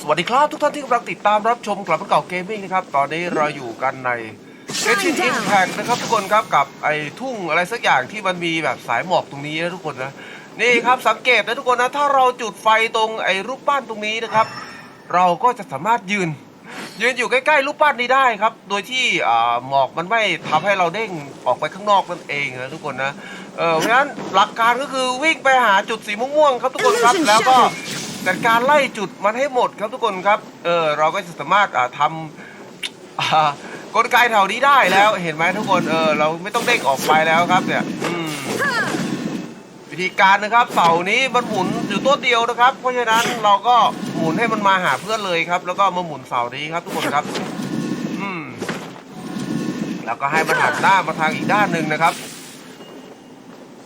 สวัสดีครับทุกท่านที่กำลังติดตามรับชมกลับมาเก่าเกมมิ่งนะครับ ตอนนี้เราอยู่กันในเอชินอิมแพกนะครับทุกคนครับกับไอ้ทุ่งอะไรสักอย่างที่มันมีแบบสายหมอกตรงนี้นะทุกคนนะนี่ครับสังเกตนะทุกคนนะถ้าเราจุดไฟตรงไอ้รูปปั้นตรงนี้นะครับ เราก็จะสามารถยืน ยืนอยู่ใกล้ๆรูปปั้นนี้ได้ครับ โดยที่อ่าหมอกมันไม่ทำให้เราเด้งออกไปข้างนอกนั่นเองนะทุกคนนะเออเพราะฉะนั้นหลักการก็คือวิ่งไปหาจุดสีม่วงๆครับทุกคนครับแล้วก็ จัดการไล่จุดมันให้หมดครับทุกคนครับ เออเราก็จะสามารถทำกลไกแถวนี้ได้แล้ว เห็นไหมทุกคนเออเราไม่ต้องเด้งออกไปแล้วครับเนี่ยวิธีการนะครับเสานี้มันหมุนอยู่ตัวเดียวนะครับ เพราะฉะนั้นเราก็หมุนให้มันมาหาเพื่อนเลยครับ แล้วก็มาหมุนเสานี้ครับ ทุกคนครับ อืมแล้วก็ให้มันหันหน้ามาทางอีกด้านหนึ่งนะครับ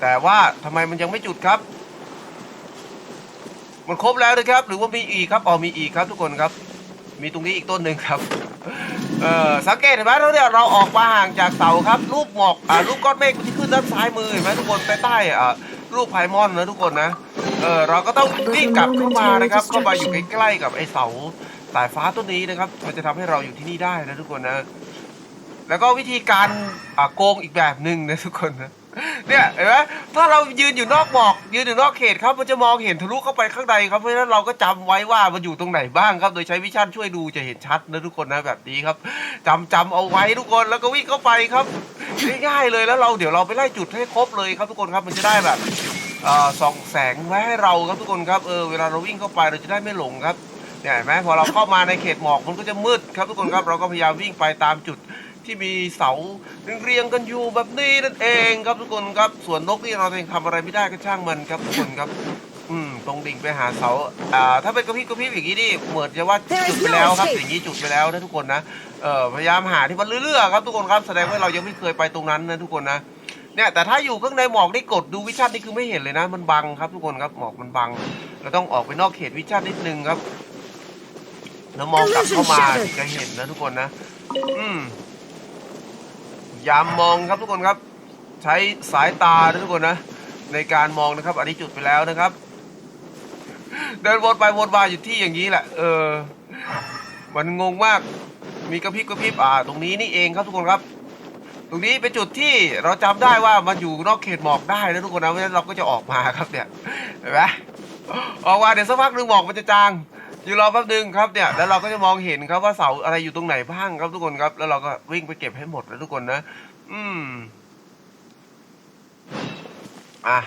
แต่ว่าทำไมมันยังไม่จุดครับ มันครบแล้วนะครับ หรือว่ามีอีกครับอ๋อมีอีกครับทุกคนครับ มีตรงนี้อีกต้นหนึ่งครับเออสังเกตเห็นไหมเราเนี่ยเราออกมาห่างจากเสาครับ รูปหมอกอ่ารูปก้อนเมฆที่ขึ้นด้านซ้ายมือเห็นไหมทุกคนใต้ใต้อ่ารูปไพมอนนะทุกคนนะเออเราก็ต้องวิ่งกลับเข้ามานะครับเข้ามาอยู่ใกล้ๆกับไอ้เสาสายฟ้าต้นนี้นะครับ มันจะทำให้เราอยู่ที่นี่ได้นะทุกคนนะ แล้วก็วิธีการอ่าโกงอีกแบบหนึ่งนะทุกคนนะ เนี่ยเห็นไหมถ้าเรายืนอยู่นอกหมอกยืนอยู่นอกเขตครับมันจะมองเห็นทะลุเข้าไปข้างในครับเพราะฉะนั้นเราก็จำไว้ว่ามันอยู่ตรงไหนบ้างครับ โดยใช้วิชั่นช่วยดูจะเห็นชัดนะทุกคนนะแบบนี้ครับจำจำเอาไว้ทุกคนแล้วก็วิ่งเข้าไปครับง่ายๆเลยแล้วเราเดี๋ยวเราไปไล่จุดให้ครบเลยครับทุกคนครับมันจะได้แบบเอ่อส่องแสงไว้ให้เราครับทุกคนครับเออเวลาเราวิ่งเข้าไปเราจะได้ไม่หลงครับเนี่ยเห็นไหมพอเราเข้ามาในเขตหมอกมันก็จะมืดครับทุกคนครับเราก็พยายามวิ่งไปตามจุด ที่มีเสาเรียงๆกันอยู่แบบนี้นั่นเองครับทุกคนครับส่วนนกนี่เราเองทำอะไรไม่ได้ก็ช่างมันครับทุกคนครับ อืมตรงดิ่งไปหาเสาอ่าถ้าเป็นกระพริบกระพริบอย่างนี้นี่เหมือนจะว่าจุดไปแล้วครับอย่างนี้จุดไปแล้วนะทุกคนนะเออพยายามหาที่มันเรื่อยๆครับทุกคนครับแสดงว่าเรายังไม่เคยไปตรงนั้นนะทุกคนนะเนี่ยแต่ถ้าอยู่ข้างในหมอกนี่กดดูวิชั่นนี่คือไม่เห็นเลยนะ มันบังครับทุกคนครับหมอกมันบังเราต้องออกไปนอกเขตวิชั่นนิดนึงครับแล้วมองกลับเข้ามาถึงจะเห็นนะทุกคนนะ อืม ยามมองครับทุกคนครับ ใช้สายตาทุกคนนะในการมองนะครับ อันนี้จุดไปแล้วนะครับ เดินวนไปวนมาอยู่ที่อย่างนี้แหละ เออ มันงงมาก มีกระพริบกระพริบอ่า ตรงนี้นี่เองครับทุกคนครับ ตรงนี้เป็นจุดที่เราจำได้ว่ามันอยู่นอกเขตหมอกได้นะทุกคนนะเพราะฉะนั้นเราก็จะออกมาครับเนี่ยเห็นไหมออกมาเดี๋ยวสักพักหนึ่งหมอกมันจะจาง อยู่รอแป๊บนึงครับเนี่ยแล้วเราก็จะมองเห็นครับว่าเสาอะไรอยู่ตรงไหนบ้างครับทุกคนครับ แล้วเราก็วิ่งไปเก็บให้หมดนะทุกคนนะ อืมอะ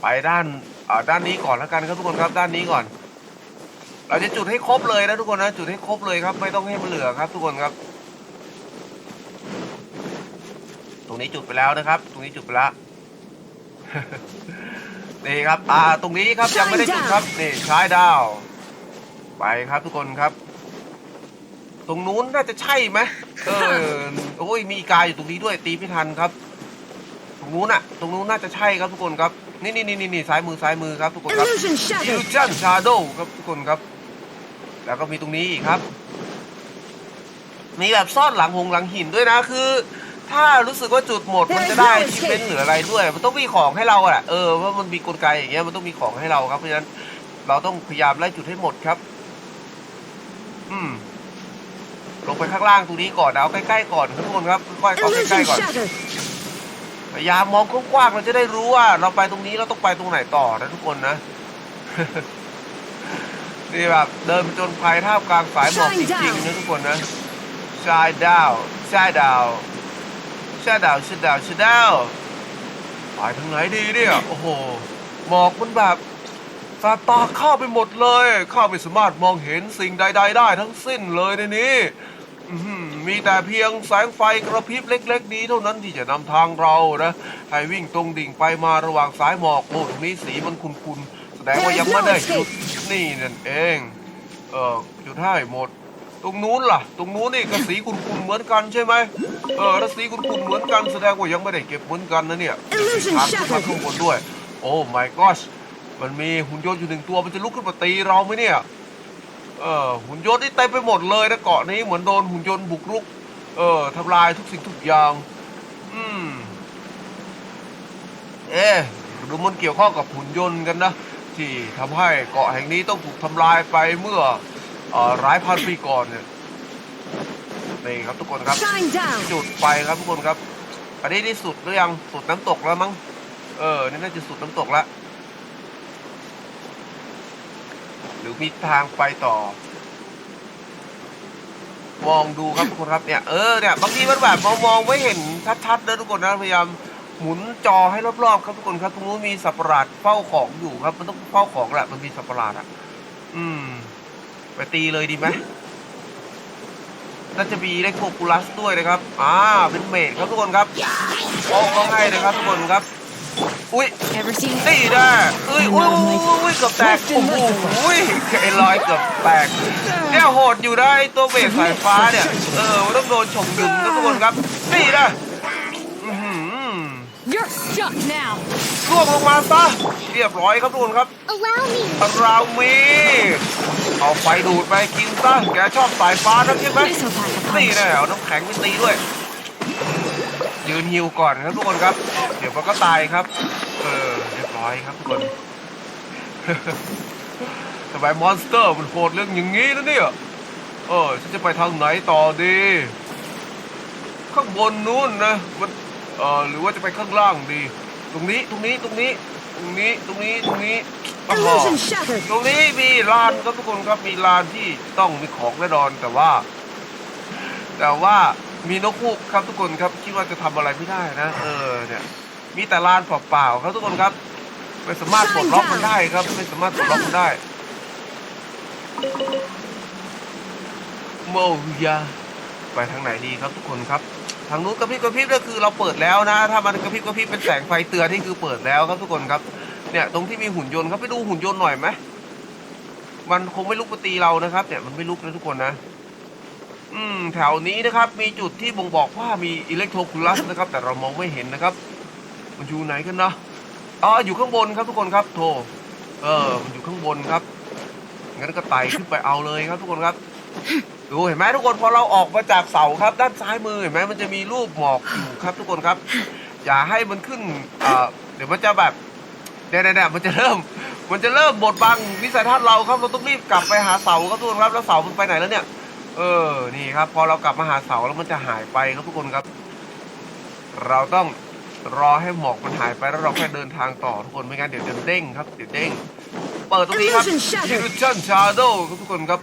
ไปด้านอ่าด้านนี้ก่อนแล้วกันครับทุกคนครับ ด้านนี้ก่อน เราจะจุดให้ครบเลยนะทุกคนนะจุดให้ครบเลยครับ ไม่ต้องให้มันเหลือครับ ทุกคนครับ ตรงนี้จุดไปแล้วนะครับ ตรงนี้จุดไปแล้วนี่ครับ อ่า ตรงนี้ครับยังไม่ได้จุดครับ นี่ใช้ดาว ไปครับทุกคนครับ ตรงนู้นน่าจะใช่ไหมเออโอ้ยมีอีกาอยู่ตรงนี้ด้วยตีไม่ทันครับ ตรงนู้นอะตรงนู้นน่าจะใช่ครับทุกคนครับ นี่นี่นี่นี่นี่ซ้ายมือซ้ายมือครับทุกคนครับ Illusion อิลู shattered. ชันชาโดครับทุกคนครับ แล้วก็มีตรงนี้อีกครับ มีแบบซ่อนหลังหงหลังหินด้วยนะคือถ้ารู้สึกว่าจุดหมดมันจะได้ที่เป็นเหลืออะไรด้วย มันต้องมีของให้เราอะเออเพราะมันมีกลไกอย่างเงี้ยมันต้องมีของให้เราครับเพราะฉะนั้นเราต้องพยายามไล่จุดให้หมดครับ อืม ลงไปข้างล่างตรงนี้ก่อนนะเอาใกล้ๆก่อนครับทุกคนครับค่อยๆเอาใก Illusion ล้ๆก่อน shattered. พยายามมองกว้างๆเราจะได้รู้ว่า เราไปตรงนี้เราต้องไปตรงไหนต่อนะทุกคนนะนี่แบบเดินผจนภัยท่ามกลางสายหมอกจริงๆนะทุกคนนะชายดาวชายดาวชายดาวชายดาวชายดาวไปทางไหนดีเนี่ยโอ้โหหมอกมันแบบ สาดตาเข้าไปหมดเลย ข้าไม่สามารถมองเห็นสิ่งใด ๆ ได้ทั้งสิ้นเลยในนี้อื้อหือมีแต่เพียงแสงไฟกระพริบเล็ก ๆ นี้เท่านั้นที่จะนำทางเรานะให้วิ่งตรงดิ่งไปมาระหว่างสายหมอกโอ้ตรงนี้สีมันคุนๆแสดงว่ายังไม่ได้หยุดนี่นั่นเอง เออหยุดให้หมด ตรงนู้นล่ะ ตรงนู้นนี่ก็สีคุนๆเหมือนกันใช่ไหมเออถ้าสีคุนๆเหมือนกันแสดงว่ายังไม่ได้เก็บเหมือนกันนะเนี่ย Illusion ทางขึ้นมา shattered. ข้างบนด้วย โอ้ my gosh มันมีหุ่นยนต์อยู่หนึ่งตัวมันจะลุกขึ้นมาตีเราไหมเนี่ย เออหุ่นยนต์นี่เต็มไปหมดเลยนะเกาะนี้เหมือนโดนหุ่นยนต์บุกรุก เออทำลายทุกสิ่งทุกอย่าง อืม เอ๊ะดูมันเกี่ยวข้องกับหุ่นยนต์กันนะที่ทำให้เกาะแห่งนี้ต้องถูกทำลายไปเมื่อเอ่อหลายพันปีก่อนเนี่ยนี่ครับทุกคนครับ Shine down. จุดไปครับทุกคนครับอันนี้นี่สุดหรือยังสุดน้ำตกแล้วมั้งเออนี่น่าจะสุดน้ำตกแล้ว หรือมีทางไปต่อ มองดูครับทุกคนครับเนี่ยเออเนี่ยบางทีมันแบบมองมองไม่เห็นชัดๆนะทุกคนนะพยายามหมุนจอให้รอบๆครับทุกคนครับตรงนู้นมีสัตว์ปะหลาดเฝ้าของอยู่ครับ มันต้องเฝ้าของแหละมันมีสัตว์ปะหลาดอะ อืม ไปตีเลยดีไหมน่าจะมีเลโคคูลัสด้วยนะครับ อ่า เป็นเมดครับทุกคนครับโอ้ก็ให้นะครับทุกคนครับ อุ้ย Ever seen นี่นะเอ้ยอุ้ยอุ้ยอุ้ยเกือบแตกโอ้โหอุ้ยไอ้ลอยเกือบแตกเนี่ยโหดอยู่นะไอ้ตัวเบสสายฟ้าเนี่ย เออมันต้องโดนฉกดึงครับทุกคนครับนี่นะอื้อหือ You're stuck now. ล่วงลงมาซะเรียบร้อยครับทุกคนครับ Allow me. เรามีเอาไฟดูดไปกินซะแกชอบสายฟ้านักใช่ไหม This'll pack a นี่ punch. นะเอาน้ำแข็งไปตีด้วย ยืนฮิวก่อนครับทุกคนครับ เดี๋ยวมันก็ตายครับ เออเรียบร้อยครับทุกคนทำไมมอนสเตอร์มันโหดเรื่องอย่างงี้นะเนี่ยเออฉันจะไปทางไหนต่อดี ข้างบนนู้นนะมันเออหรือว่าจะไปข้างล่างดี ตรงนี้ตรงนี้ตรงนี้ตรงนี้ตรงนี้ตรงนี้อ้าว Illusion shattered. ตรงนี้มีลานครับทุกคนครับมีลานที่ต้องมีของแน่นอนแต่ว่า แต่ว่า มีนกฮูกครับทุกคนครับคิดว่าจะทำอะไรไม่ได้นะ เออเนี่ยมีแต่ลานเปล่าๆครับทุกคนครับไม่สามารถปลดล็อกมันได้ครับ ไม่สามารถปลดล็อกมันได้โมยาไปทางไหนดีครับทุกคนครับ ทางนู้นกระพริบกระพริบก็คือเราเปิดแล้วนะ ถ้ามันกระพริบกระพริบเป็นแสงไฟเตือนนี่คือเปิดแล้วครับทุกคนครับ เนี่ยตรงที่มีหุ่นยนต์ครับไปดูหุ่นยนต์หน่อยไหมมันคงไม่ลุกมาตีเรานะครับ เนี่ยมันไม่ลุกนะทุกคนนะ อืมแถวนี้นะครับมีจุดที่บ่งบอกว่ามีอิเล็กโทรคูลัสนะครับ แต่เรามองไม่เห็นนะครับ มันอยู่ไหนกันนะอ๋ออยู่ข้างบนครับทุกคนครับ โทเออ มันอยู่ข้างบนครับงั้นก็ไต่ขึ้นไปเอาเลยครับทุกคนครับดูเห็นไหมทุกคนพอเราออกมาจากเสาครับ ด้านซ้ายมือเห็นไหมมันจะมีรูปหมอกอยู่ครับทุกคนครับ อย่าให้มันขึ้นเอ่อเดี๋ยวมันจะแบบเนี่ยเมันจะเริ่ม มันจะเริ่มบดบังวิสัยทัศน์เราครับเราต้องรีบกลับไปหาเสาครับทุกคนครับแล้วเสามันไปไหนแล้วเนี่ย เออ นี่ครับ พอเรากลับมาหาเสาแล้วมันจะหายไปครับทุกคนครับ เราต้องรอให้หมอกมันหายไปแล้วเราค่อยเดินทางต่อทุกคนไม่งั้นเดี๋ยวจะเด้งครับเดี๋ยวเด้ง เปิดตรงนี้ครับ Illusion shattered Illusion Shadow ครับทุกคนครับ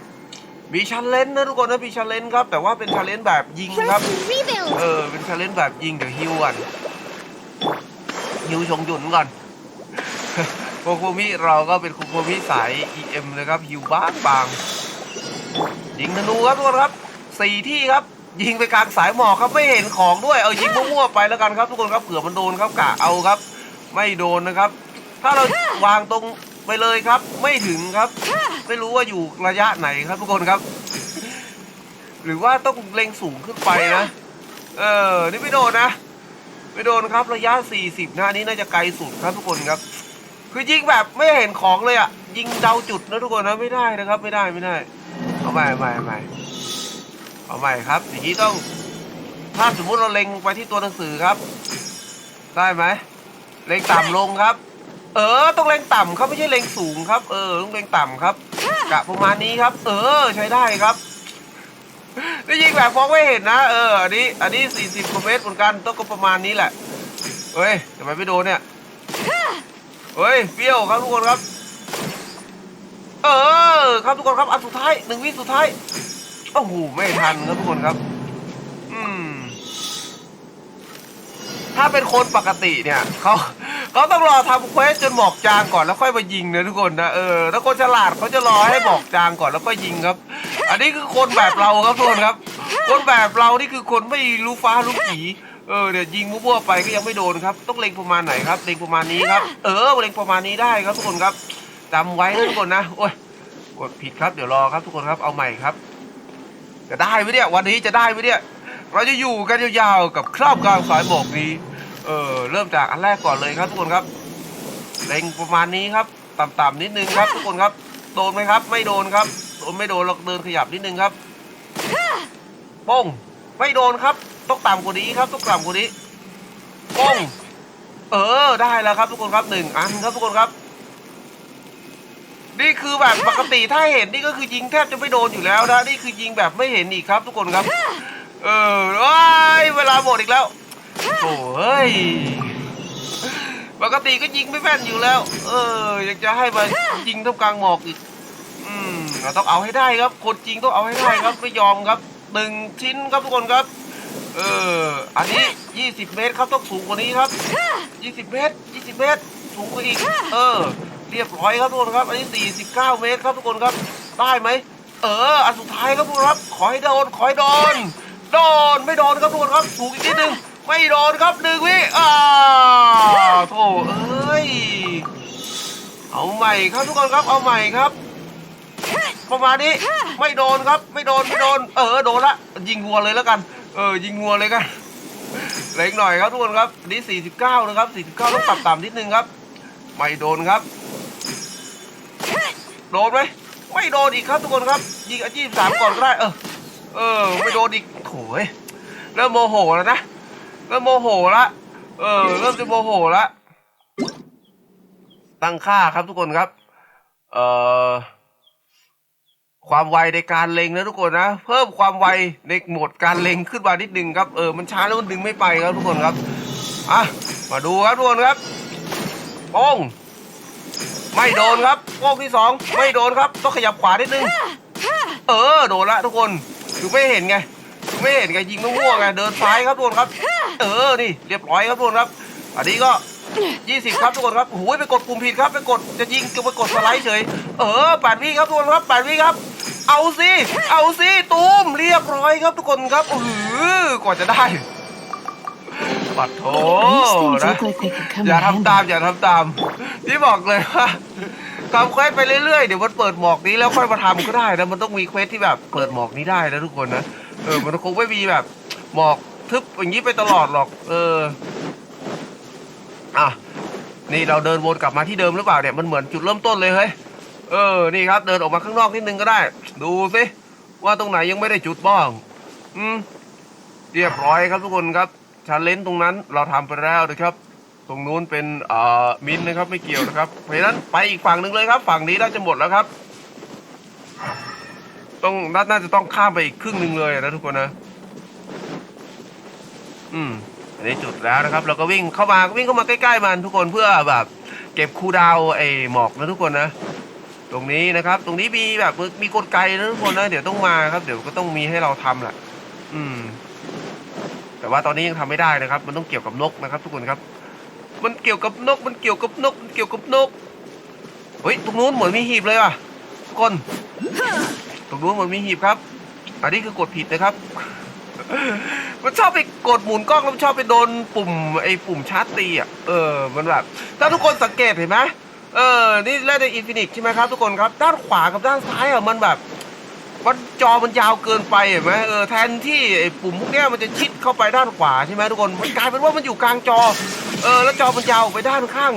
มีชันเลนนะทุกคนนะมีชันเลนครับ แต่ว่าเป็นชันเลนแบบยิงครับ Press rebuild. เออ เป็นชันเลนแบบยิงเดี๋ยวฮิวก่อนฮิวชงหยุนก่อนโคโคมิเราก็เป็นโคโคมิสาย EM นะครับฮิวบ้างบาง ยิงธนูครับทุกคนครับสี่ที่ครับ ยิงไปกลางสายหมอกครับไม่เห็นของด้วยเอายิงมั่วๆไปแล้วกันครับ ทุกคนครับเผื่อมันโดนครับกะเอาครับ ไม่โดนนะครับ ถ้าเราวางตรงไปเลยครับ ไม่ถึงครับ ไม่รู้ว่าอยู่ระยะไหนครับ ทุกคนครับ หรือว่าต้องเล็งสูงขึ้นไปนะเออนี่ไม่โดนนะไม่โดนครับระยะ 40นะอันนี้น่าจะไกลสุดครับทุกคนครับ คือยิงแบบไม่เห็นของเลยอะ ยิงเดาจุดนะทุกคนนะไม่ได้นะครับ ไม่ได้ไม่ได้ เอาใหม่ใหม่ใหม่เอาใหม่ครับอย่างนี้ต้อง ถ้าสมมุติเราเล็งไปที่ตัวหนังสือครับ ได้ไหมเล็งต่ำลงครับ เออ ต้องเล็งต่ำครับไม่ใช่เล็งสูงครับ เออต้องเล็งต่ำครับกะประมาณนี้ครับ เออใช้ได้ครับนี่ยิงแบบมองไม่เห็นนะเอออันนี้อันนี้ 40กว่าเมตรเหมือนกันต้องก็ประมาณนี้แหละเฮ้ยทำไมไม่โดนเนี่ยเฮ้ยเปรี้ยวครับทุกคนครับ เออ ครับทุกคนครับอันสุดท้ายหนึ่งวิสุดท้ายโอ้โหไม่ทันครับทุกคนครับ อืม ถ้าเป็นคนปกติเนี่ยเขาเขาต้องรอทำเควสจนหมอกจางก่อนแล้วค่อยมายิงนะทุกคนนะเออถ้าคนฉลาดเขาจะรอให้หมอกจางก่อนแล้วก็ยิงครับ อันนี้คือคนแบบเราครับทุกคนครับ คนแบบเรานี่คือคนไม่รู้ฟ้ารู้ผีเออเดี๋ยวยิงมั่วๆไปก็ยังไม่โดนครับ ต้องเล็งประมาณไหนครับเล็งประมาณนี้ครับ เออเล็งประมาณนี้ได้ครับทุกคนครับ จำไว้นะทุกคนนะโอ้ยกดผิดครับเดี๋ยวรอครับทุกคนครับเอาใหม่ครับ จะได้ไหมเนี่ยวันนี้จะได้ไหมเนี่ยเราจะอยู่กันยาวๆกับครอบกลางสายหมอกนี้เออเริ่มจากอันแรกก่อนเลยครับทุกคนครับเล็งประมาณนี้ครับต่ำๆนิดนึงครับ ทุกคนครับ โดนไหมครับ ไม่โดนครับโดนไม่โดนเราเดินขยับนิดนึงครับป้งไม่โดนครับต้องต่ำกว่านี้ครับต้องต่ำกว่านี้ป้งเออได้แล้วครับทุกคนครับหนึ่งอันครับทุกคนครับ นี่คือแบบปกติถ้าเห็นนี่ก็คือยิงแทบจะไม่โดนอยู่แล้วนะนี่คือยิงแบบไม่เห็นอีกครับทุกคนครับ เออว้ายเวลาหมดอีกแล้วโอ้ยปกติก็ยิงไม่แม่นอยู่แล้ว เอออยากจะให้มายิงท่ามกลางหมอกอีก อืมเราต้องเอาให้ได้ครับ คนจริงต้องเอาให้ได้ครับไม่ยอมครับหนึ่งชิ้นครับทุกคนครับ เอออันนี้ยี่สิบเมตรครับต้องสูงกว่านี้ครับยี่สิบเมตรยี่สิบเมตร สูงกว่าอีก เออ เรียบร้อยครับทุกคนครับ อันนี้สี่สิบเมตรครับทุกคนครับ ได้ไหม เออ อันสุดท้ายครับทุกคนครับ ขอให้โดน ขอให้โดน โดน ไม่โดนครับทุกคนครับสูงอีกนิดนึง ไม่โดนครับหนึ่งวิอ่าโถเอ้ย เอาใหม่ครับทุกคนครับ เอาใหม่ครับ ประมาณนี้ ไม่โดนครับ ไม่โดน ไม่โดน เออ โดนละ ยิงงัวเลยแล้วกัน เออ ยิงงัวเลยกันเล็กหน่อยครับทุกคนครับนนี้49 นะครับ 49 ต้องปรับต่ำนิดนึงครับ ไม่โดนครับ โดนไหมไม่โดนอีกครับทุกคนครับ ยิงอาชีพสามก่อนก็ได้ เออ เออ ไม่โดนอีกโถยเริ่มโมโหแล้วนะเริ่มโมโหละเออ เริ่มจะโมโหละตั้งค่าครับทุกคนครับ เอ่อความไวในการเล็งนะทุกคนนะ เพิ่มความไวในโหมดการเล็งขึ้นมานิดนึงครับเออมันช้าแล้วมันดึงไม่ไปครับทุกคนครับอะมาดูครับทุกคนครับโป้ง ไม่โดนครับโป้งที่สองไม่โดนครับ ต้องขยับขวานิดนึง เออ โดนละทุกคนคือไม่เห็นไง ไม่เห็นไงยิงมั่วๆไง เดินซ้ายครับทุกคนครับ เออ นี่เรียบร้อยครับทุกคนครับ อันนี้ก็20 ครับทุกคนครับโอ้ยไปกดปุ่มผิดครับไปกดจะยิงก็ไปกดสไลด์เฉย เออแปดวิครับทุกคนครับแปดวิครับ เอาสิ เอาสิ ตูมเรียบร้อยครับทุกคนครับโอ้โหกว่าจะได้ ปัดโถ These things นะ look like they could come อย่า in ทำ handy. ตามอย่าทำตาม ที่บอกเลยว่าทำเควสไปเรื่อยๆ เดี๋ยวมันเปิดหมอกนี้แล้วค่อยมาทำก็ได้นะ มันต้องมีเควสที่แบบเปิดหมอกนี้ได้นะทุกคนนะ เออ มันคงไม่มีแบบ หมอกทึบอย่างนี้ไปตลอดหรอก เออ อะ นี่เราเดินวนกลับมาที่เดิมหรือเปล่าเนี่ย มันเหมือนจุดเริ่มต้นเลยเฮ้ย เออ นี่ครับ เดินออกมาข้างนอกนิดนึงก็ได้ ดูสิว่าตรงไหนยังไม่ได้จุดบ้าง อืม เรียบร้อยครับทุกคนครับ ชาเลนจ์ตรงนั้นเราทำไปแล้วนะครับ ตรงนู้นเป็นเอ่อมินนะครับไม่เกี่ยวนะครับ เพราะฉะนั้นไปอีกฝั่งหนึ่งเลยครับ ฝั่งนี้น่าจะหมดแล้วครับ ต้องนาน่าจะต้องข้ามไปอีกครึ่งหนึ่งเลยนะทุกคนนะ อืมอันนี้จุดแล้วนะครับ เราก็วิ่งเข้ามาวิ่งเข้ามาใกล้ๆมันทุกคนเพื่อแบบ เก็บคูดาวไอ้หมอกนะทุกคนนะตรงนี้นะครับ ตรงนี้มีแบบมีกลไกนะทุกคนนะ เดี๋ยวต้องมาครับ เดี๋ยวก็ต้องมีให้เราทำแหละอืม แต่ว่าตอนนี้ยังทำไม่ได้นะครับ มันต้องเกี่ยวกับนกนะครับ ทุกคนครับ มันเกี่ยวกับนก มันเกี่ยวกับนก มันเกี่ยวกับนก เฮ้ย ตรงนู้นเหมือนมีหีบเลยว่ะ ทุกคน ตรงนู้นเหมือนมีหีบครับ อันนี้คือกดผิดนะครับ มันชอบไปกดหมุนกล้องแล้วมันชอบไปโดนปุ่มไอ้ปุ่มชาร์จตีอะ เออ มันแบบ ถ้าทุกคนสังเกตเห็นไหมเออ นี่เล่นในอินฟินิตใช่ไหมครับทุกคนครับ ด้านขวากับด้านซ้ายอะ มันแบบ มันจอมันยาวเกินไปเห็นไหมเออแทนที่ไอ้ปุ่มพวกเนี้ยมันจะชิดเข้าไปด้านขวาใช่ไหมทุกคนมันกลายเป็นว่ามันอยู่กลางจอ เออ แล้วจอมันยาวไปด้านข้าง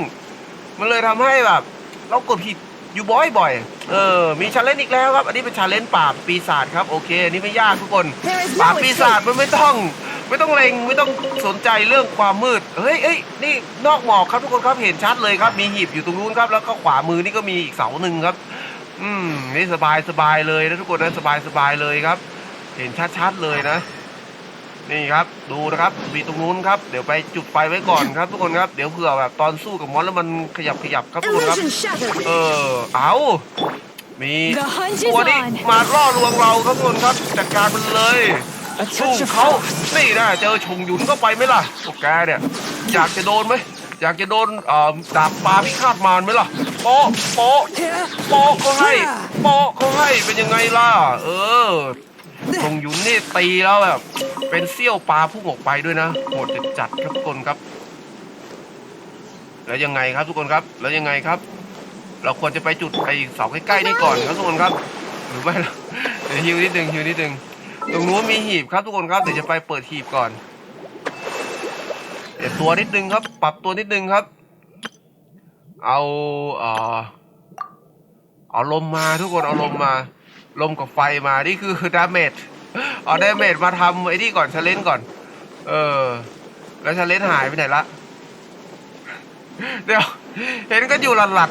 มันเลยทำให้แบบ เรากดผิดอยู่บ่อยๆเออ มีชาเลนจ์อีกแล้วครับ อันนี้เป็นชาเลนจ์ปราบปีศาจครับ โอเคอันนี้ไม่ยากทุกคน ปราบปีศาจมันไม่ต้อง ไม่ต้องเล็ง ไม่ต้องสนใจเรื่องความมืด เฮ้ยเอ้ยนี่นอกหมอกครับทุกคนครับ เห็นชัดเลยครับ มีหีบอยู่ตรงนู้นครับ แล้วก็ขวามือนี่ก็มีอีกเสาหนึ่งครับ อืมนี่สบายสบายเลยนะทุกคนนะสบายสบายเลยครับ เห็นชัดๆเลยนะ นี่ครับดูนะครับมีตรงนู้นครับเดี๋ยวไปจุดไฟไว้ก่อนครับ ทุกคนครับเดี๋ยวเผื่อแบบตอนสู้กับมอนแล้วมันขยับขยับครับทุกคนครับ Illusion shattered. เออเอามี The hunt is ตัวนี้ on. มาล่อลวงเราครับทุกคนครับจัดการมันเลย A สู้ touch of เขา power. นี่นะเจอชงหยุนก็ไปไหมล่ะพวกแกเนี่ย อยากจะโดนไหม อยากจะโดนดาบปลาพิฆาตมารไหมล่ะโป๊ะโป๊ะโป๊ะเขาให้โป๊ะเขาให้เป็นยังไงล่ะ เออชงหยุนนี่ตีแล้วแบบเป็นเสี้ยวปลาพุ่งออกไปด้วยนะโหดจัดครับทุกคนครับ แล้วยังไงครับทุกคนครับ แล้วยังไงครับ เราควรจะไปจุดไอ้เสาใกล้ๆนี่ก่อนครับทุกคนครับ หรือไม่ล่ะเดี๋ยวฮิวนิดนึงฮิวนิดนึงตรงนู้นมีหีบครับทุกคนครับเดี๋ยวจะไปเปิดหีบก่อน เดี๋ยวตัวนิดนึงครับ ปรับตัวนิดนึงครับ เอาเอ่อเอาลมมาทุกคนเอาลมมา ลมกับไฟมานี่คือดาเมจเอาดาเมจมาทำไอ้นี่ก่อนชาเลนก่อน เออ แล้วชาเลนหายไปไหนละเดี๋ยวเห็นก็อยู่หลัดหลัด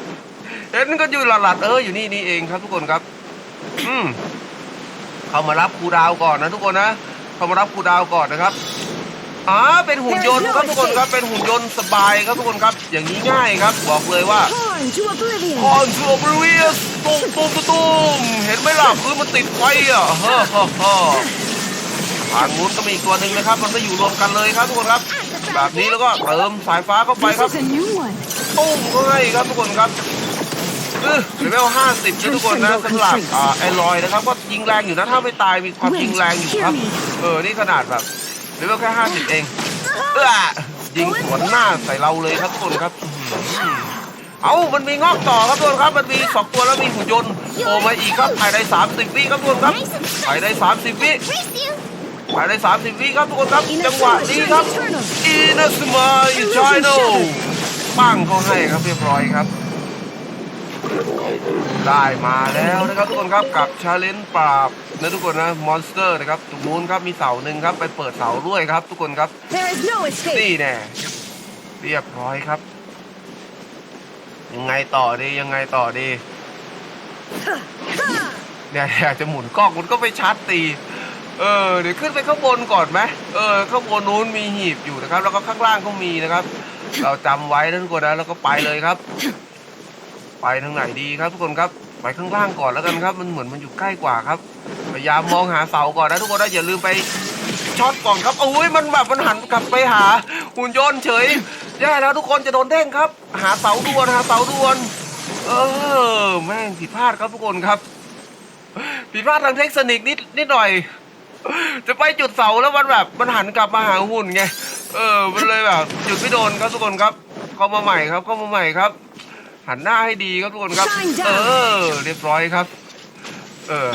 เห็นก็อยู่หลัดๆเอออยู่นี่นี่เองครับทุกคนครับ อืมเข้ามารับครูดาวก่อนนะทุกคนนะเข้ามารับครูดาวก่อนนะครับ อ๋อเป็นหุ่นยนต์ครับทุกคนครับเป็นหุ่นยนต์สบายครับทุกคนครับ อย่างนี้ง่ายครับบอกเลยว่า Torn to oblivion. คอนซูบริเวสตุ้มตุ้มตุ้มเห็นไหมล่ะพื้นมันติดไฟอะเฮ้อเฮ้อเฮ้อทางนู้นก็มีอีกตัวหนึ่งนะครับ มันไม่อยู่รวมกันเลยครับทุกคนครับ แบบนี้แล้วก็เติมสายฟ้าเข้าไป This ครับ is a new one. ตุ้มก็ให้ครับทุกคนครับเออเลเวลห้าสิบนะทุกคนนะสำหรับอ่าไอรอยนะครับ ก็ยิงแรงอยู่นะถ้าไม่ตายมีความยิงแรงอยู่ครับ เออ นี่ขนาดแบบ เลเวลแค่ห้าสิบเองเออยิงสวนหน้าใส่เราเลยครับทุกคนครับอื้อหือเอามันมีงอกต่อครับทุกคนครับ มันมีสองตัวแล้วมีหุ่นยนต์โผล่มาอีกครับภายในสามสิบวิครับทุกคนครับภายในสามสิบวิภายในสามสิบวิครับทุกคนครับ จังหวะนี้ครับอินาสมาอิชายโนปังเขาให้ครับเรียบร้อยครับ ได้มาแล้วนะครับทุกคนครับกับชาเลนจ์ปราบ นะทุกคนนะมอนสเตอร์นะครับตรงนู้นครับมีเสาหนึ่งครับไปเปิดเสาด้วยครับ ทุกคนครับ There is no escape. นี่แน่เรียบร้อยครับ ยังไงต่อดียังไงต่อดีเนี่ยอยากจะหมุนกล้องมันก็ไปชาร์จตีเออเดี๋ยวขึ้นไปข้างบนก่อนไหมเออข้างบนนู้นมีหีบอยู่นะครับ แล้วก็ข้างล่างก็มีนะครับ เราจำไว้นะทุกคนนะแล้วก็ไปเลยครับ ไปทางไหนดีครับทุกคนครับ ไปข้างล่างก่อนแล้วกันครับ มันเหมือนมันอยู่ใกล้กว่าครับ พยายามมองหาเสาก่อนนะทุกคนนะอย่าลืมไปช็อตก่อนครับโอ้ยมันแบบมันหันกลับไปหาหุ่นยนต์เฉยแย่แล้วทุกคนจะโดนเด้งครับ หาเสาด่วนหาเสาด่วน เออแม่งผิดพลาดครับทุกคนครับผิดพลาดทางเทคนิคนิดนิดหน่อย จะไปจุดเสาแล้วมันแบบมันหันกลับมาหาหุ่นไง เออ มันเลยแบบจุดไม่โดนครับทุกคนครับ เข้ามาใหม่ครับ เข้ามาใหม่ครับ หันหน้าให้ดีครับทุกคนครับ Shine down เออ เรียบร้อยครับ เออ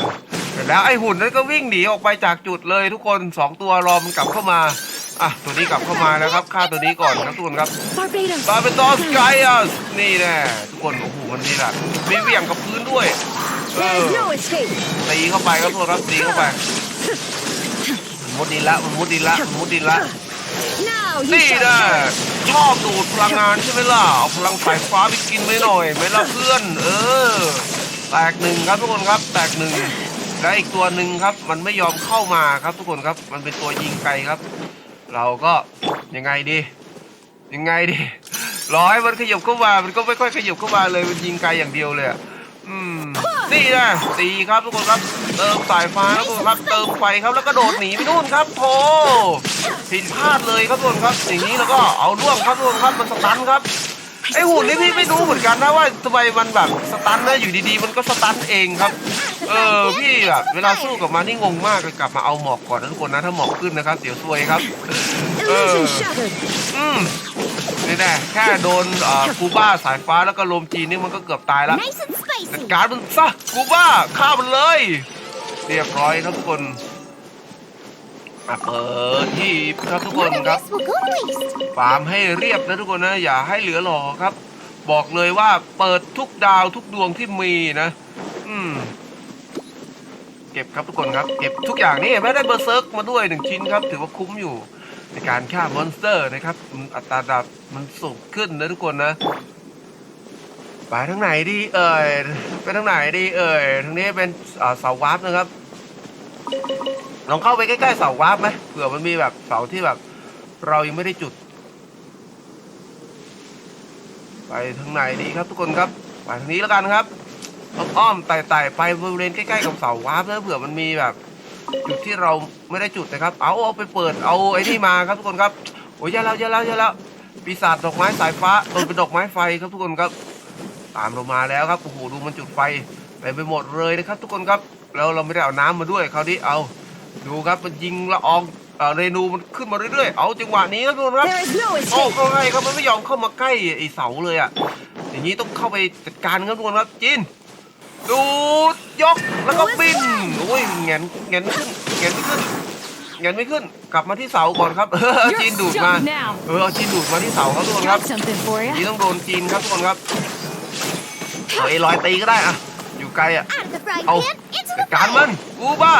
เสร็จแล้วไอ้หุ่นนั้นก็วิ่งหนีออกไปจากจุดเลยทุกคนสองตัวรอมันกลับเข้ามาอะตัวนี้กลับเข้ามาแล้วครับฆ่าตัวนี้ก่อนครับทุกคนครับ Barbados. บาเบตอสไกอัสนี่แน่ทุกคนโอ้โหมันนี่แหละมีเหวี่ยงกับพื้นด้วยเอ There อ is no escape. ตีเข้าไปครับทุกคนครับตีเข้าไปมันมุดดินละมันมุดดินละมันมุดดินละ Now you นี่ shall นะ perish. ชอบดูดพลังงานใช่ไหมล่ะเอาพลังสายฟ้าไปกินไว้หน่อยไหมล่ะเพื่อน เออ แตกหนึ่งครับทุกคนครับแตกหนึ่งและอีกตัวหนึ่งครับ มันไม่ยอมเข้ามาครับทุกคนครับ มันเป็นตัวยิงไกลครับ เราก็ยังไงดี ยังไงดีรอให้มันขยับเข้ามามันก็ไม่ค่อยขยับเข้ามาเลยมันยิงไกลอย่างเดียวเลย อืมนี่นะตีครับทุกคนครับ เติมสายฟ้าครับทุกคนครับ เติมไฟครับแล้วก็โดดหนีไปนู่นครับโธ่ผิดพลาดเลยครับทุกคนครับอย่างนี้แล้วก็เอาร่วงครับทุกคนครับมันสตันครับ ไอหุ่นนี่พี่ไม่รู้เหมือนกันนะว่าทำไมมันแบบสตันนะอยู่ดีๆ มันก็สตันเองครับ เออพี่แบบเวลาสู้กับมันนี่งงมากเลยกลับมาเอาหมอกก่อนนะทุกคนนะถ้าหมอกขึ้นนะครับเดี๋ยวซวยครับเออ Illusion shattered. อืมนี่แน่แค่โดนเอ่อกูบ้าสายฟ้าแล้วก็ลมจีนนี่มันก็เกือบตายแล้ว Nice and จัด spicy. การมันซะกูบ้าฆ่ามันเลย เรียบร้อยครับทุกคน อะเปิดที่ครับทุกคน None of ครับ this will go to waste. ฟาร์มให้เรียบนะทุกคนนะอย่าให้เหลือหลอครับ บอกเลยว่าเปิดทุกดาวทุกดวงที่มีนะ อืม เก็บครับทุกคนครับ เก็บทุกอย่างนี่ไม่ได้เบอร์เซิร์กมาด้วยหนึ่งชิ้นครับ ถือว่าคุ้มอยู่ ในการฆ่ามอนสเตอร์นะครับอืมอัตราดับมันสูงขึ้นนะทุกคนนะไปทางไหนดีเอ่ยไปทางไหนดีเอ่ยทางนี้เป็นอ่าเสาวาร์ปนะครับ ลองเข้าไปใกล้ๆเสาวาร์ปไหมเผื่อมันมีแบบเสาที่แบบ เรายังไม่ได้จุด ไปทางไหนดีครับทุกคนครับไปทางนี้แล้วกันครับอ้อมๆไต่ๆไปบริเวณใกล้ๆกับเสาวาร์ปนะเผื่อมันมีแบบจุดที่เราไม่ได้จุดนะครับ เอาเอาไปเปิดเอาไอ้นี่มาครับทุกคนครับโอ้ยยาแล้วยาแล้วยาแล้วปีศาจดอกไม้สายฟ้าโดนเป็นดอกไม้ไฟครับทุกคนครับ ตามเรามาแล้วครับโอ้โหดูมันจุดไฟไปไปหมดเลยนะครับ ทุกคนครับแล้วเราไม่ได้เอาน้ำมาด้วยคราวนี้เอา ดูครับมันยิงละอองเอ่อเรนูมันขึ้นมาเรื่อยๆ เอาจังหวะนี้ครับทุกคนครับ There is no โอ้ escape. เข้าให้ครับมันไม่ยอมเข้ามาใกล้ไอ้เสาเลยอะอย่างนี้ต้องเข้าไปจัดการครับทุกคนครับจินดูดยกแล้วก็บินโอ้ยเงนเงนขึ้นเงนไม่ขึ้นเงนไม่ขึ้น กลับมาที่เสาก่อนครับเออ You're จีนดูดมา stuck now. เออเอาจีนดูดมาที่เสาครับทุกคนครับ Got something for นี่ you. ต้องโดนจีนครับทุกคนครับเอาไอ้ลอยตีก็ได้อะอยู่ไกลอะ Out of the frying Oh. pan, into จั the ดการ fire. มันกูบ้า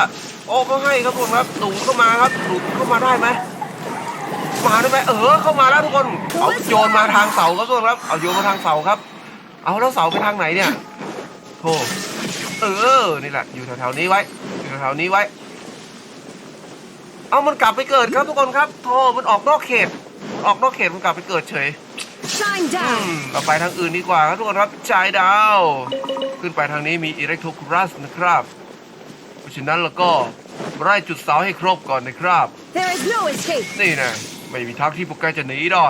โอ้ก็ให้ครับทุกคนครับดูเข้ามาครับดูเข้ามาได้ไหมมาได้ไหมเออเข้ามาแล้วทุกคนเอาโยนมาทางเสาครับทุกคนครับเอาโยนมาทางเสาครับ เอาแล้วเสาไปทางไหนเนี่ยโธ่เออนี่แหละอยู่แถวๆนี้ไว้อยู่แถวๆนี้ไว้ เอามันกลับไปเกิดครับทุกคนครับโธ่มันออกนอกเขต ออกนอกเขตมันกลับไปเกิดเฉยเราไปทางอื่นดีกว่าครับทุกคนครับชายดาว ขึ้นไปทางนี้มีอิเล็กโทรครัสนะครับ ราะฉะนั้นเราก็ไล่จุดเสาให้ครบก่อนนะครับ There is no escape. นี่นะไม่มีทางที่พวกแกจะหนีได้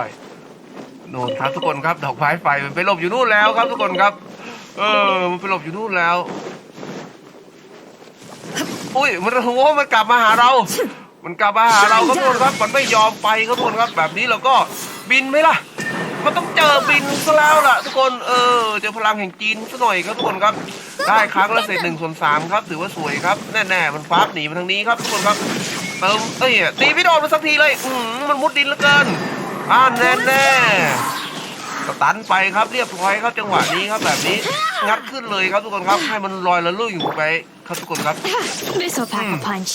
โน่นครับทุกคนครับดอกไม้ไฟมันไปหลบอยู่นู่นแล้วครับทุกคนครับ เออมันไปหลบอยู่นู่นแล้วอุ้ยมันโอ้โหมันกลับมาหาเรา มันกลับมาหาเราครับทุกคนครับมันไม่ยอมไปครับทุกคนครับแบบนี้เราก็บินไหมล่ะ มันต้องเจอบินซะแล้วล่ะทุกคนเออเจอพลังแห่งจีนซะหน่อยครับทุกคนครับได้ครั้งละเศษหนึ่งส่วนสามครับถือว่าสวยครับแน่ๆมันฟ้าบหนีมาทางนี้ครับทุกคนครับเติมเอ้ยตีไม่โดนมันสักทีเลยอืมมันมุดดินเหลือเกินอ่าแน่แน่ๆสตันไปครับเรียบร้อยครับจังหวะนี้ครับแบบนี้งัดขึ้นเลยครับทุกคนครับให้มันลอยละลุ่ยอยู่ไปครับทุกคนครับ This will pack a punch.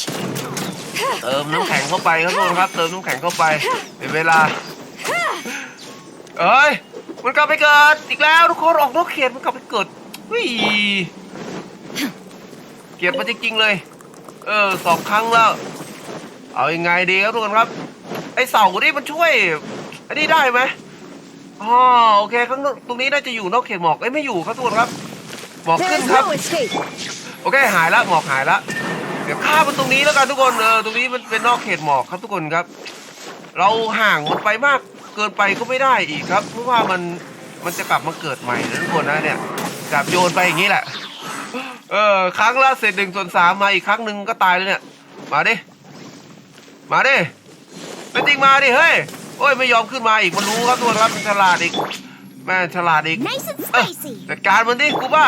เติมน้ำแข็งเข้าไปครับทุกคนครับ เติมน้ำแข็งเข้าไปเป็นเวลา เอ้ย มันกลับไปเกิดอีกแล้วทุกคนออกนอกเขตมันกลับไปเกิดวิ่เกลียดมันจริงๆเลย เออสองครั้งแล้ว เอายังไงดีครับทุกคนครับ ไอเสานี่มันช่วย อันนี้ได้ไหมอ๋อโอเคข้างตรงนี้น่าจะอยู่นอกเขตหมอกเอ้ยไม่อยู่ครับทุกคนครับ หมอกขึ้นครับ โอเคหายละหมอกหายละเดี๋ยวฆ่ามันตรงนี้แล้วกันทุกคนเออตรงนี้มันเป็นนอกเขตหมอกครับทุกคนครับ เราห่างมันไปมาก เกินไปก็ไม่ได้อีกครับ เพราะว่ามันมันจะกลับมาเกิดใหม่นะทุกคนนะเนี่ยจับโยนไปอย่างนี้แหละ เออครั้งละเศษหนึ่งส่วนสามมาอีกครั้งหนึ่งก็ตายเลยเนี่ย มาดิ มาดิเป็นจริงมาดิเฮ้ยโอ้ยไม่ยอมขึ้นมาอีกมันรู้ครับทุกคนครับมันฉลาดอีก แม่งฉลาดอีก Nice and เอ้ย spicy. จัดการมันดิกูบ้า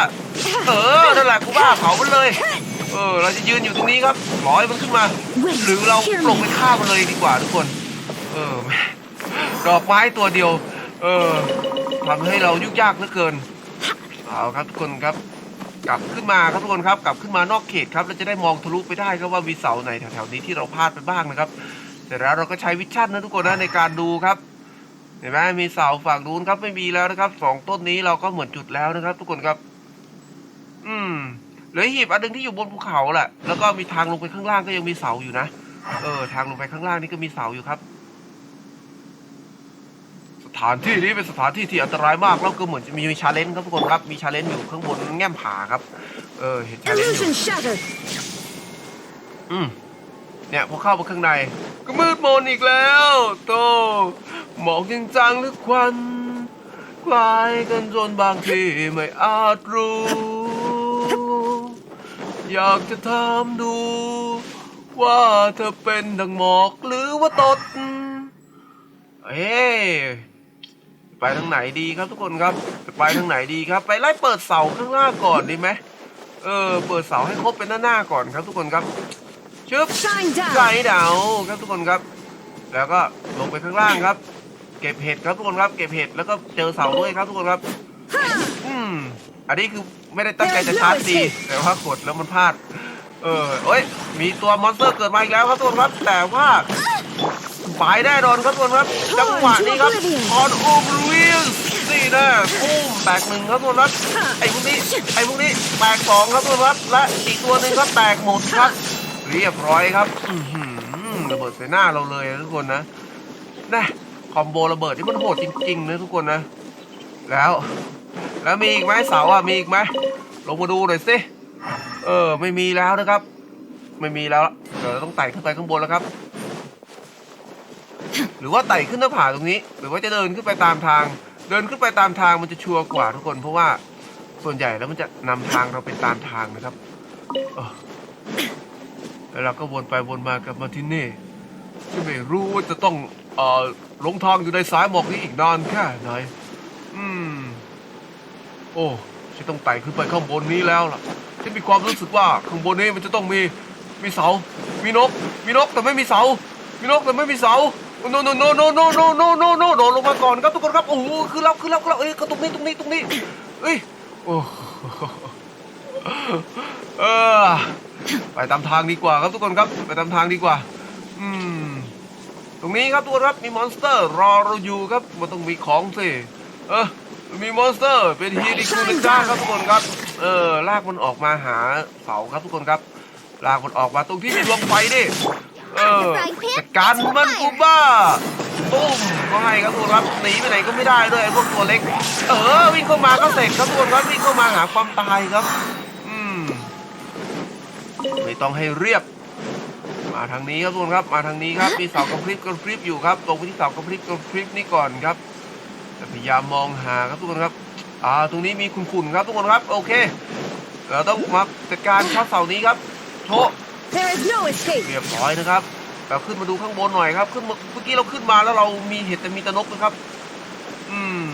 เออนั่นแหละกูบ้าเผามันเลย เออเราจะยืนอยู่ตรงนี้ครับรอให้มันขึ้นมา หรือเราลงไปฆ่ามันเลยดีกว่าทุกคน เออแม่ ดอกไม้ตัวเดียว เออทำให้เรายุ่งยากเหลือเกินเอาครับทุกคนครับ กลับขึ้นมาครับทุกคนครับกลับขึ้นมานอกเขตครับเราจะได้มองทะลุไปได้ครับว่ามีเสาไหนแถวๆนี้ที่เราพลาดไปบ้างนะครับเสร็จแล้วเราก็ใช้วิชั่นนะทุกคนนะในการดูครับเห็นไหมมีเสาฝั่งนู้นครับไม่มีแล้วนะครับสองต้นนี้เราก็เหมือนจุดแล้วนะครับ ทุกคนครับ อืมเหลือหีบอันหนึงที่อยู่บนภูเขาแหละแล้วก็มีทางลงไปข้างล่างก็ยังมีเสาอยู่นะเออ ทางลงไปข้างล่างนี่ก็มีเสาอยู่ครับ ถานที่นี้เป็นสถานที่ที่อันตรายมากแล้วก็เหมือนจะมีชาเลนจ์ครับทุกคนครับมีชาเลนจ์อยู่ข้างบนแง่มผาครับ เออเห็นชาเลนจ์อยู่ Illusion shattered. อืมเนี่ยพอเข้าไปข้างใน ก็มืดมนอีกแล้วโตหมอกจริงจังหรือควันคล้ายกันจนบางทีไม่อาจรู้ อยากจะถามดู ว่าเธอเป็นดังหมอกหรือว่าตดเอ้ย ไปทางไหนดีครับทุกคนครับจะไปทางไหนดีครับ ไปไล่เปิดเสาข้างล่างก่อนดีไหมเออ เปิดเสาให้ครบเป็นหน้าๆก่อนครับทุกคนครับชึบ Shine ไก่ down. ดาวครับทุกคนครับ แล้วก็ลงไปข้างล่างครับ เก็บเห็ดครับทุกคนครับ เก็บเห็ดแล้วก็เจอเสาด้วยครับทุกคนครับ อืมอันนี้คือไม่ได้ตั้งใจจะชาร์จตีแต่ว่ากดแล้วมันพลาด เออเอ้ย มีตัวมอนสเตอร์เกิดมาอีกแล้วครับทุกคนครับ แต่ว่า ปายแน่นอนครับทุกคนครับจังหวะนี้ครับออนโอเวอร์วิลนี่นะปุ้มแตกหนึ่งครับทุกคนครับไอ้พวกนี้ไอ้พวกนี้แตกสองครับทุกคนครับและอีกตัวหนึ่งก็แตกหมดครับ เรียบร้อยครับอื้อหือระเบิดใส่หน้าเราเลยนะทุกคนนะนะคอมโบระเบิดที่มันโหดจริงๆนะทุกคนนะ แล้ว แล้วมีอีกไหมเสาอะมีอีกไหมลงมาดูหน่อยสิเออ ไม่มีแล้วนะครับ ไม่มีแล้วเดี๋ยวเราต้องไต่ขึ้นไปข้างบนแล้วครับ หรือว่าไต่ขึ้นหน้าผาตรงนี้ หรือว่าจะเดินขึ้นไปตามทาง เดินขึ้นไปตามทางมันจะชัวร์กว่าทุกคน เพราะว่าส่วนใหญ่แล้วมันจะนำทางเราไปตามทางนะครับแล้วเราก็วนไปวนมากลับมาที่นี่ที่ไม่รู้ว่าจะต้องเอ่อหลงทางอยู่ในสายหมอกนี้อีกนานแค่ไหนอืม โอ้ฉันต้องไต่ขึ้นไปข้างบนนี้แล้วล่ะฉันมีความรู้สึกว่าข้างบนนี้มันจะต้องมีมีเสา มีนก มีนกแต่ไม่มีเสา มีนกแต่ไม่มีเสา โนโนโนโนโนโนโนโนโนโดดลงมาก่อนครับทุกคนครับโอ้โหคือเราคือเราคือเราเอ้ยก็ตรงนี้ตรงนี้ตรงนี้เอ้ยโอ้เออไปตามทางดีกว่าครับทุกคนครับ ไปตามทางดีกว่า อืม ตรงนี้ครับทุกคนครับมีมอนสเตอร์รอเราอยู่ครับมันต้องมีของสิเออมีมอนสเตอร์ เป็นฮีริคูนิก้าครับทุกคนครับ เออลากมันออกมาหาเสาครับทุกคนครับลากมันออกมาตรงที่มีดวงไฟดิ เออจัดการมันกูบ้าตุ้มก็ให้ครับทุกคนครับหนีไปไหนก็ไม่ได้ด้วยไอ้พวกตัวเล็ก เออวิ่งเข้ามาก็เสร็จครับทุกคนครับวิ่งเข้ามาหาความตายครับ อืมไม่ต้องให้เรียบมาทางนี้ครับทุกคนครับ มาทางนี้ครับมีเสากระพริบกระพริบอยู่ครับตรงไปที่เสากระพริบกระพริบนี่ก่อนครับพยายามมองหาครับทุกคนครับ อ่าตรงนี้มีขุ่นๆครับทุกคนครับ โอเคเราต้องมาจัดการเข้าเสานี้ครับ โชะ There is no escape. เรียบร้อยนะครับเราขึ้นมาดูข้างบนหน่อยครับขึ้นมาเมื่อกี้เราขึ้นมาแล้วเรามีเห็ดแต่มีแตะนกนะครับ อืม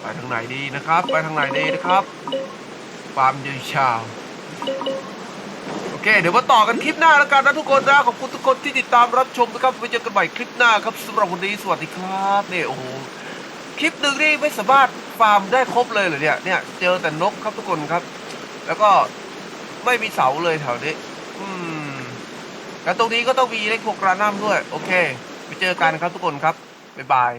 ไปทางไหนดีนะครับ ไปทางไหนดีนะครับฟาร์มเดชาวโอเค เดี๋ยวมาต่อกันคลิปหน้าแล้วกันนะทุกคนนะขอบคุณทุกคนที่ติดตามรับชมนะครับไว้เจอกันใหม่คลิปหน้าครับสำหรับวันนี้สวัสดีครับเนี่ยโอ้โหคลิปหนึ่งนี่ไม่สามารถฟาร์มได้ครบเลยเหรอเนี่ยเนี่ยเจอแต่นกครับทุกคนครับ แล้วก็ ไม่มีเสาเลยแถวนี้ อืม แล้วตรงนี้ก็ต้องมีเลขหกราน้ำด้วย โอเค ไปเจอกันครับทุกคนครับ บ๊ายบาย